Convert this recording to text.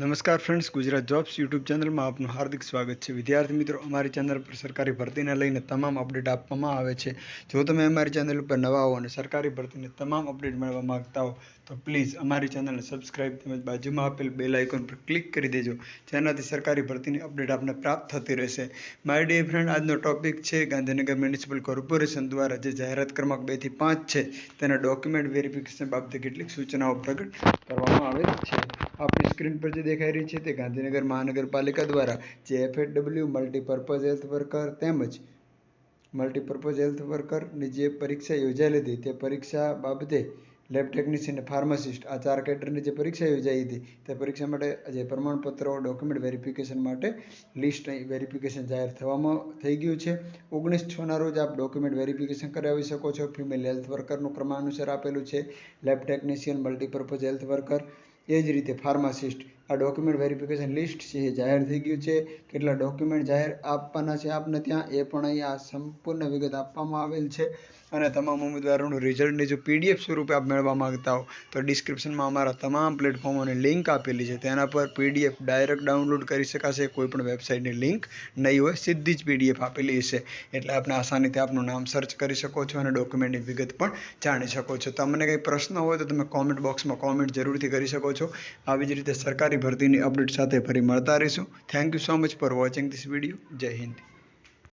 નમસ્કાર friends Gujarat jobs YouTube ચેનલમાં આપનું હાર્દિક સ્વાગત છે. વિદ્યાર્થી મિત્રો, અમારી ચેનલ પર સરકારી ભરતીને લઈને તમામ અપડેટ આપવામાં આવે છે. જો તમે અમારી ચેનલ ઉપર નવા હો અને સરકારી ભરતીને તમામ અપડેટ મેળવવા માંગતા હો, તો પ્લીઝ અમારી ચેનલને સબસ્ક્રાઇબ તેમજ બાજુમાં આપેલ બેલ આઇકોન પર ક્લિક કરી દેજો. જેનાથી સરકારી ભરતીની અપડેટ આપને પ્રાપ્ત થતી રહેશે. માય ડિયર ફ્રેન્ડ આજનો ટોપિક છે ગાંધીનગર મ્યુનિસિપલ કોર્પોરેશન દ્વારા જે જાહેરાત ક્રમાંક બેથી પાંચ છે, તેના ડોક્યુમેન્ટ વેરિફિકેશન બાબતે કેટલીક સૂચનાઓ પ્રગટ કરવામાં આવે છે. આપણી સ્ક્રીન પર જે દેખાઈ રહી છે તે ગાંધીનગર મહાનગરપાલિકા દ્વારા જે એફએડબલ્યુ મલ્ટીપર્પઝ હેલ્થ વર્કર તેમજ મલ્ટીપર્પઝ હેલ્થ વર્કરની જે પરીક્ષા યોજાયેલી હતી તે પરીક્ષા બાબતે લેબ ટેકનિશિયન ફાર્માસિસ્ટ આ ચાર કેડરની જે પરીક્ષા યોજાઈ હતી તે પરીક્ષા માટે જે પ્રમાણપત્રો ડોક્યુમેન્ટ વેરિફિકેશન માટે લિસ્ટ વેરિફિકેશન જાહેર થવામાં થઈ ગયું છે. ઓગણીસ છના રોજ આપ ડોક્યુમેન્ટ વેરિફિકેશન કરાવી શકો છો. ફિમેલ હેલ્થ વર્કરનું ક્રમાનુસાર આપેલું છે. Lab technician multipurpose health worker એ જ રીતે ફાર્માસિસ્ટ આ ડોક્યુમેન્ટ વેરિફિકેશન લિસ્ટ છે એ જાહેર થઈ ગયું છે, કેટલા ડોક્યુમેન્ટ જાહેર આપવાના છે આપને ત્યાં, એ પણ અહીંયા સંપૂર્ણ વિગત આપવામાં આવેલ છે. અને તમામ ઉમેદવારોનું રિઝલ્ટની જો પીડીએફ સ્વરૂપે આપ મેળવવા માગતા હો, તો ડિસ્ક્રિપ્શનમાં અમારા તમામ પ્લેટફોર્મોની લિંક આપેલી છે. તેના પર પીડીએફ ડાયરેક્ટ ડાઉનલોડ કરી શકાશે, કોઈ પણ વેબસાઇટની લિંક નહીં હોય, સીધી જ પીડીએફ આપેલી હશે. એટલે આપને આસાનીથી આપનું નામ સર્ચ કરી શકો છો અને ડોક્યુમેન્ટની વિગત પણ જાણી શકો છો. તમને કંઈ પ્રશ્ન હોય તો તમે કોમેન્ટ બોક્સમાં કોમેન્ટ જરૂરથી કરી શકો છો. આવી જ રીતે સરકારી ભરતીની અપડેટ સાથે ફરી મળતા રહીશું. Thank you so much for watching this video જય હિન્દ.